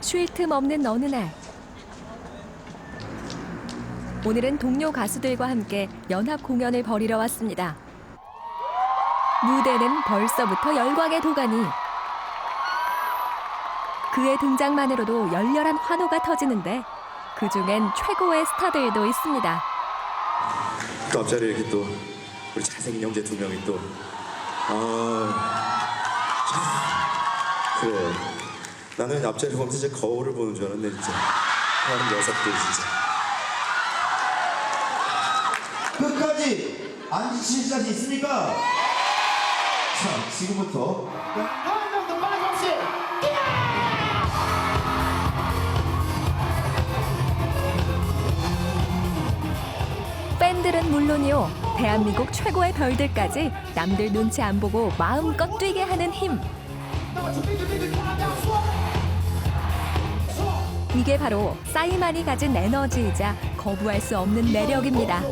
쉴 틈 없는 어느 날 오늘은 동료 가수들과 함께 연합 공연을 벌이러 왔습니다. 무대는 벌써부터 열광의 도가니 그의 등장만으로도 열렬한 환호가 터지는데 그 중엔 최고의 스타들도 있습니다. 또 앞자리에 이렇게 또 우리 잘생긴 형제 두 명이 또 아, 참, 그래 나는 앞자리 보면서 진짜 거울을 보는 줄 알았네 진짜. 하는 녀석들 진짜. 끝까지 안 지칠 자신 있습니까? 자, 지금부터. 팬들은 물론이요 대한민국 최고의 별들까지 남들 눈치 안 보고 마음껏 뛰게 하는 힘 이게 바로 싸이만이 가진 에너지이자 거부할 수 없는 매력입니다.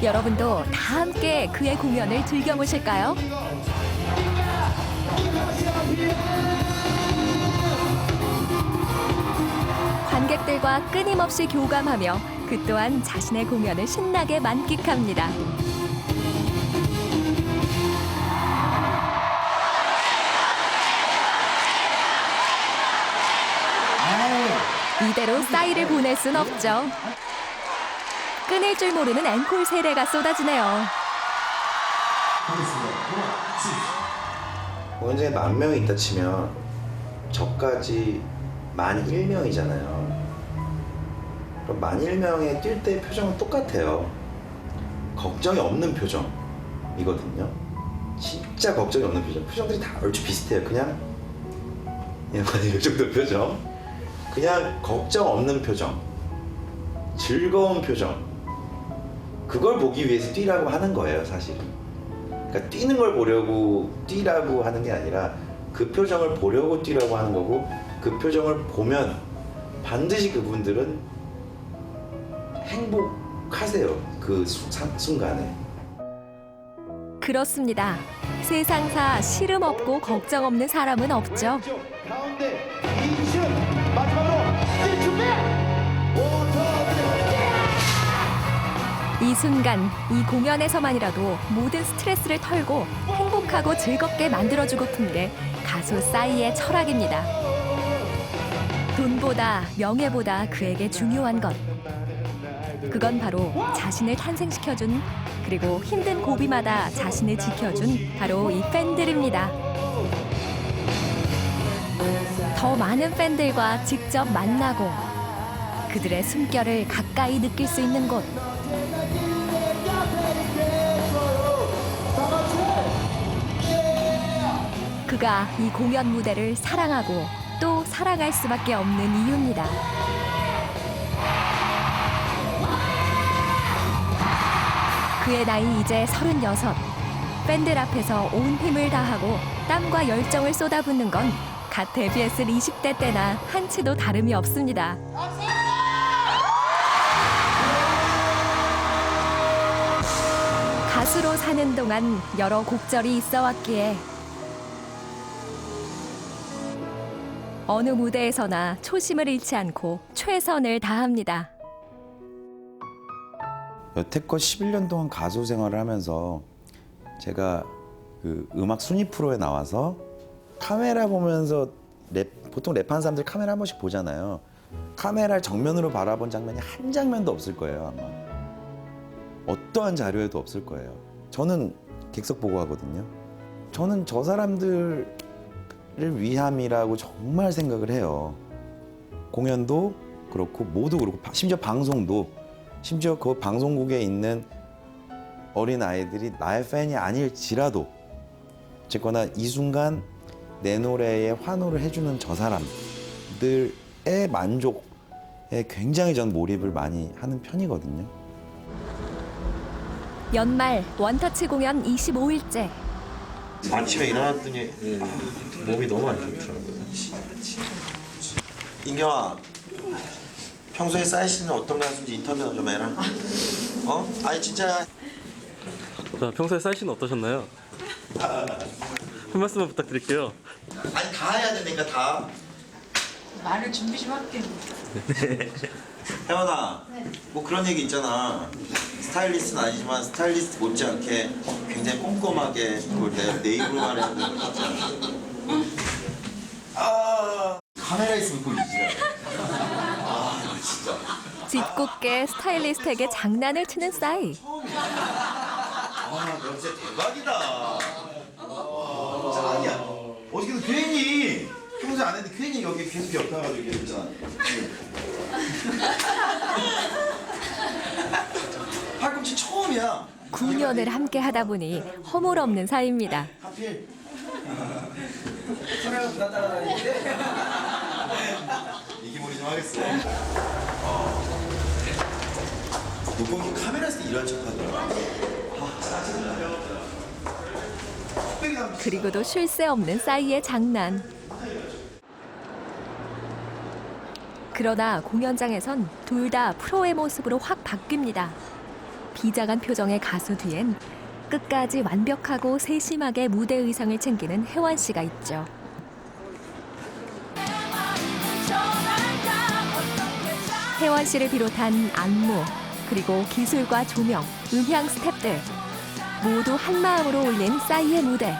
여러분도 다 함께 그의 공연을 즐겨보실까요? 관객들과 끊임없이 교감하며 그 또한 자신의 공연을 신나게 만끽합니다. 이대로 싸이를 보낼 순 없죠. 끊을 줄 모르는 앵콜 세례가 쏟아지네요. 공연장에 만 명이 있다 치면 저까지 만 1명이잖아요. 그럼 만 1명에 뛸 때 표정은 똑같아요. 걱정이 없는 표정이거든요. 진짜 걱정이 없는 표정. 표정들이 다 얼추 비슷해요. 그냥 그냥 이 정도 표정. 그냥 걱정 없는 표정. 즐거운 표정. 그걸 보기 위해서 뛰라고 하는 거예요, 사실은. 그러니까 뛰는 걸 보려고 뛰라고 하는 게 아니라 그 표정을 보려고 뛰라고 하는 거고 그 표정을 보면 반드시 그분들은 행복하세요 그 수- 순간에 그렇습니다. 세상사 시름 없고 걱정 없는 사람은 없죠. 가운데 이 순간, 이 공연에서만이라도 모든 스트레스를 털고 행복하고 즐겁게 만들어주고픈 게 가수 싸이의 철학입니다. 돈보다 명예보다 그에게 중요한 것. 그건 바로 자신을 탄생시켜준 그리고 힘든 고비마다 자신을 지켜준 바로 이 팬들입니다. 더 많은 팬들과 직접 만나고 그들의 숨결을 가까이 느낄 수 있는 곳. 그가 이 공연 무대를 사랑하고 또 사랑할 수밖에 없는 이유입니다. 그의 나이 이제 서른여섯. 팬들 앞에서 온 힘을 다하고 땀과 열정을 쏟아붓는 건 갓 데뷔했을 20대 때나 한치도 다름이 없습니다. 가수로 사는 동안 여러 곡절이 있어 왔기에 어느 무대에서나 초심을 잃지 않고 최선을 다합니다. 여태껏 11년 동안 가수 생활을 하면서 제가 그 음악 순위 프로에 나와서 카메라 보면서 랩, 보통 랩하는 사람들 카메라 한 번씩 보잖아요. 카메라를 정면으로 바라본 장면이 한 장면도 없을 거예요, 아마. 어떠한 자료에도 없을 거예요. 저는 객석 보고 하거든요. 저는 저 사람들을 위함이라고 정말 생각을 해요. 공연도 그렇고 모두 그렇고 바- 심지어 방송도 심지어 그 방송국에 있는 어린 아이들이 나의 팬이 아닐지라도 어쨌거나 이 순간 내 노래에 환호를 해주는 저 사람들의 만족에 굉장히 전 몰입을 많이 하는 편이거든요. 연말 원터치 공연 25일째. 아침에 일어났더니 몸이 너무 안 좋더라고요. 인경아, 평소에 싸이 씨는 어떤 가수인지 인터뷰 좀 해라. 어? 아니 진짜 자, 평소에 쌀 씨는 어떠셨나요? 한 말씀만 부탁드릴게요. 아니 다 해야 되니까 다. 말을 준비 좀 할게. 혜원아, 뭐 그런 얘기 있잖아. 스타일리스트는 아니지만 스타일리스트 못지않게 굉장히 꼼꼼하게 그걸 내, 내 입으로 말해야 되는 거 있잖아. 아, 카메라 있으면 보이지. 아, 이거 진짜. 짓궂게 스타일리스트에게 장난을 치는 싸이. 아, 너 진짜 대박이다. 진짜 아니야. 어저께도 괜히 평소에 안 했는데 괜히 여기 계속 엮여가지고 이렇게 했잖아. 9년을 함께 하다 보니 허물 없는 사이입니다. 하필. 이기머리 좀 하겠어. 어. 목공이 카메라에서 일하는 척 하더라. 아, 그리고도 쉴 새 없는 싸이의 장난. 그러나 공연장에선 둘 다 프로의 모습으로 확 바뀝니다. 비장한 표정의 가수 뒤엔 끝까지 완벽하고 세심하게 무대 의상을 챙기는 혜원 씨가 있죠. 혜원 씨를 비롯한 안무, 그리고 기술과 조명, 음향 스탭들 모두 한 마음으로 올린 싸이의 무대.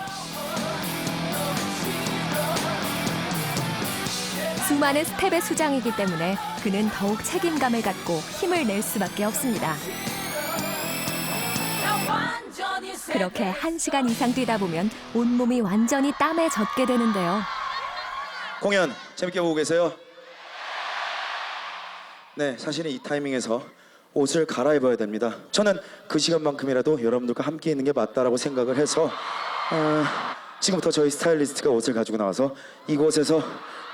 수많은 스텝의 수장이기 때문에 그는 더욱 책임감을 갖고 힘을 낼 수밖에 없습니다. 그렇게 한 시간 이상 뛰다 보면 온몸이 완전히 땀에 젖게 되는데요. 공연 재밌게 보고 계세요? 네, 사실은 이 타이밍에서 옷을 갈아입어야 됩니다. 저는 그 시간만큼이라도 여러분들과 함께 있는 게 맞다라고 생각을 해서 아, 지금부터 저희 스타일리스트가 옷을 가지고 나와서 이곳에서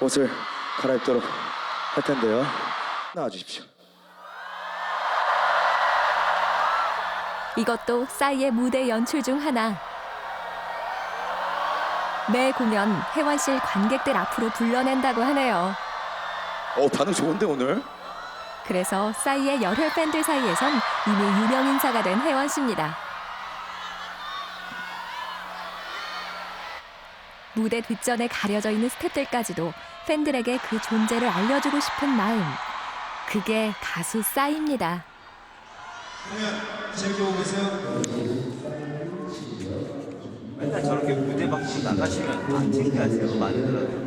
옷을 갈아입도록 할 텐데요. 나와 주십시오. 이것도 싸이의 무대 연출 중 하나. 매 공연 혜원실 관객들 앞으로 불러낸다고 하네요. 어, 반응 좋은데 오늘? 그래서 싸이의 열혈 팬들 사이에선 이미 유명 인사가 된 혜원 씨입니다. 무대 뒷전에 가려져 있는 스태프들까지도 팬들에게 그 존재를 알려주고 싶은 마음. 그게 가수 싸이입니다. 재 보고 계세요? 맨날 저렇게 무대 밖으로 나가시면 안 창피하세요? 많이들 하죠.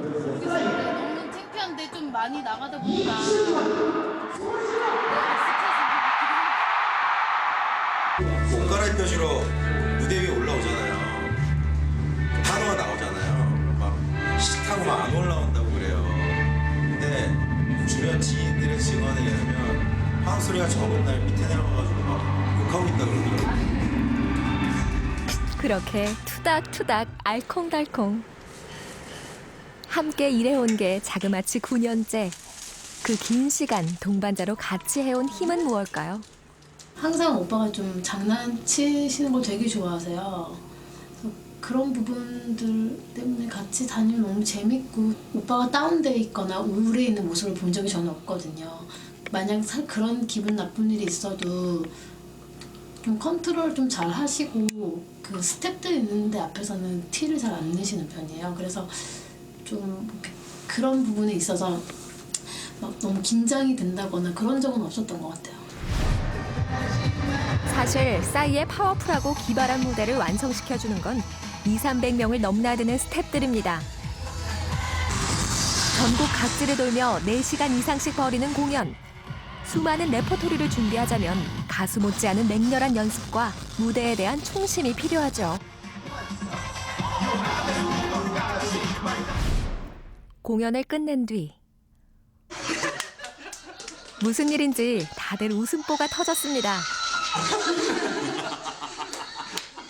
너무 창피한데 좀 많이 나가다 보니까. 옷 갈아입 펴시러 무대 위에 올라오잖아요. 주변 지인들의 증언에 의하면 황 소리가 적은 날 밑에 내려가가지고 막 욕하고 있다 그러더라고요. 그렇게 투닥투닥 알콩달콩. 함께 일해온 게 자그마치 9년째. 그 긴 시간 동반자로 같이 해온 힘은 무엇일까요? 항상 오빠가 좀 장난치시는 걸 되게 좋아하세요. 그런 부분들 때문에 같이 다니면 너무 재밌고 오빠가 다운돼 있거나 우울해 있는 모습을 본 적이 저는 없거든요. 만약 사- 그런 기분 나쁜 일이 있어도 좀 컨트롤 좀 잘 하시고 그 스탭들 있는데 앞에서는 티를 잘 안 내시는 편이에요. 그래서 좀 그- 그런 부분에 있어서 막 너무 긴장이 된다거나 그런 적은 없었던 것 같아요. 사실 싸이의 파워풀하고 기발한 무대를 완성시켜주는 건 2, 300명을 넘나드는 스탭들입니다. 전국 각지를 돌며 4시간 이상씩 벌이는 공연. 수많은 레퍼토리를 준비하자면 가수 못지않은 맹렬한 연습과 무대에 대한 충심이 필요하죠. 공연을 끝낸 뒤 무슨 일인지 다들 웃음보가 터졌습니다.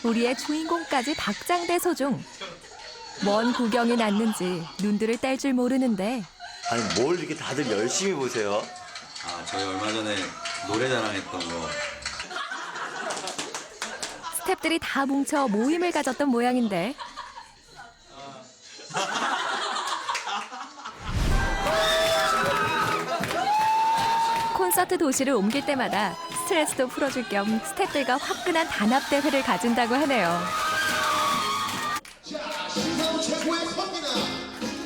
우리의 주인공까지 박장대소 중. 뭔 구경이 났는지 눈들을 뗄 줄 모르는데 아니 뭘 이렇게 다들 열심히 보세요? 아 저희 얼마 전에 노래자랑했던 거 스탭들이 다 뭉쳐 모임을 가졌던 모양인데 콘서트 도시를 옮길 때마다 스트레스도 풀어줄 겸 스태프들과 화끈한 단합 대회를 가진다고 하네요.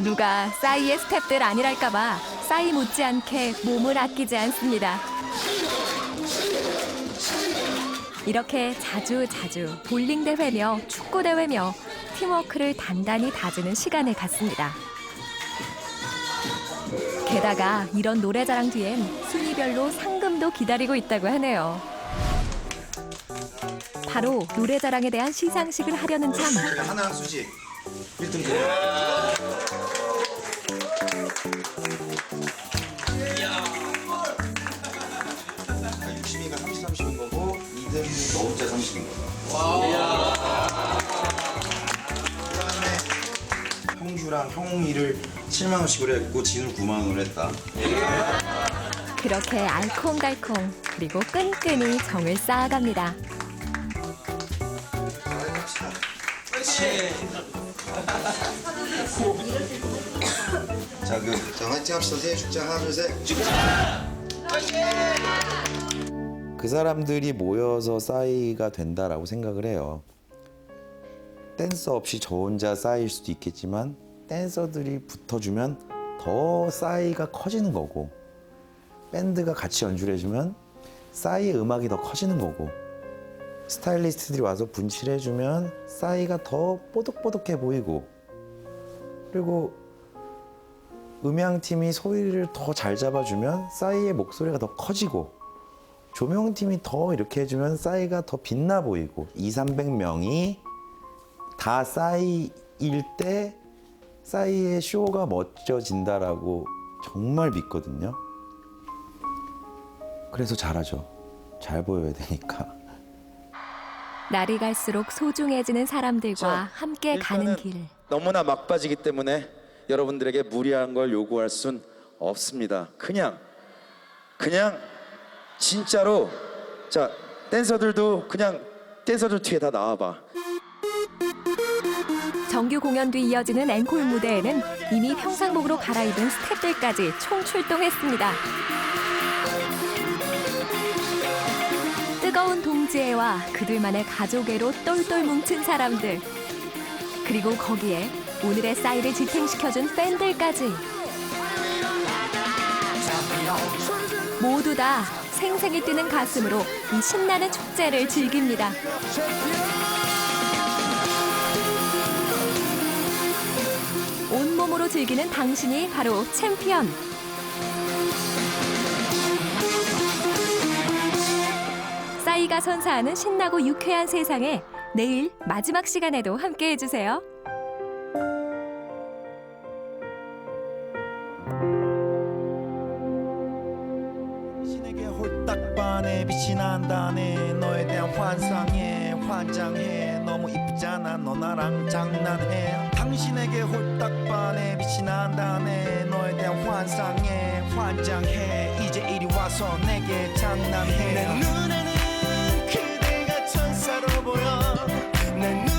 누가 싸이의 스태프들 아니랄까봐 싸이 못지않게 몸을 아끼지 않습니다. 이렇게 자주 자주 볼링 대회며 축구 대회며 팀워크를 단단히 다지는 시간을 갖습니다. 게다가 이런 노래자랑 뒤엔 순위별로 상 금도 기다리고 있다고 하네요. 바로 노래자랑에 대한 시상식을 하려는 참 제가 하나 수지 1등 드려요. 아, 62가 30, 30인 거고 2등 너 혼자 30인 거고. 형주랑 형이를 7만 원씩으로 했고 진우 9만 원으로 했다. 그렇게 알콩달콩 그리고 끈끈이 정을 쌓아갑니다. 자, 그, 자, 화이팅 합시다. 새해 축제 하나, 둘, 셋. 그 사람들이 모여서 싸이가 된다라고 생각을 해요. 댄서 없이 저 혼자 싸이일 수도 있겠지만 댄서들이 붙어주면 더 싸이가 커지는 거고 밴드가 같이 연주를 해주면 싸이의 음악이 더 커지는 거고 스타일리스트들이 와서 분칠해주면 싸이가 더 뽀득뽀득해 보이고 그리고 음향팀이 소리를 더 잘 잡아주면 싸이의 목소리가 더 커지고 조명팀이 더 이렇게 해주면 싸이가 더 빛나 보이고 2, 300명이 다 싸이일 때 싸이의 쇼가 멋져진다라고 정말 믿거든요. 그래서 잘하죠. 잘 보여야 되니까. 날이 갈수록 소중해지는 사람들과 자, 함께 가는 길. 너무나 막바지기 때문에 여러분들에게 무리한 걸 요구할 순 없습니다. 그냥 그냥 진짜로 자 댄서들도 그냥 댄서들 뒤에 다 나와봐. 정규 공연 뒤 이어지는 앵콜 무대에는 이미 평상복으로 갈아입은 스태프들까지 총 출동했습니다. 동지애와 그들만의 가족애로 똘똘 뭉친 사람들. 그리고 거기에 오늘의 싸이를 지탱시켜준 팬들까지. 모두 다 생생히 뛰는 가슴으로 이 신나는 축제를 즐깁니다. 온몸으로 즐기는 당신이 바로 챔피언. 싸이가 선사하는 신나고 유쾌한 세상에 내일 마지막 시간에도 함께 해주세요. 당신에게 홀딱 반해 빛이 난다네 너에 대한 환상에 환장해 너무 이쁘잖아 너 나랑 장난해. 당신에게 홀딱 반해 빛이 난다네 너에 대한 환상에 환장해. 이제 이리 와서 내게 장난해 and then